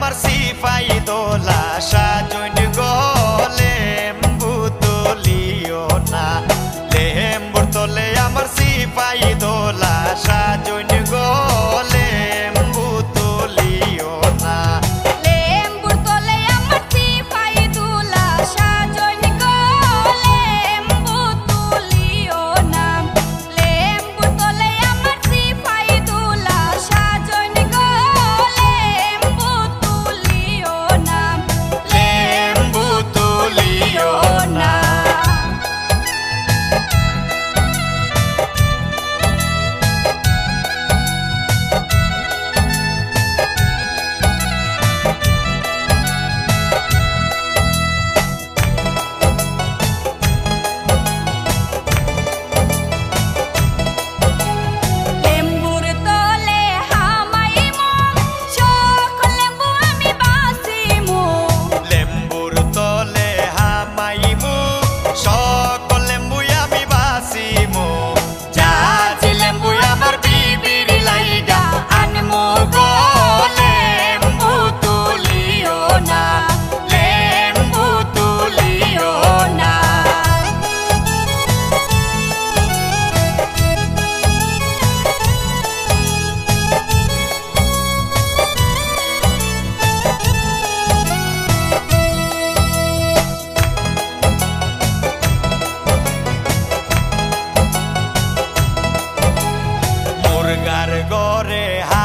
আমার সিপাই দোলা সাজুন গো লেম্বু তুলিও না। লেম্বুর তোলে আমার সিপাই দোলা। gargore ha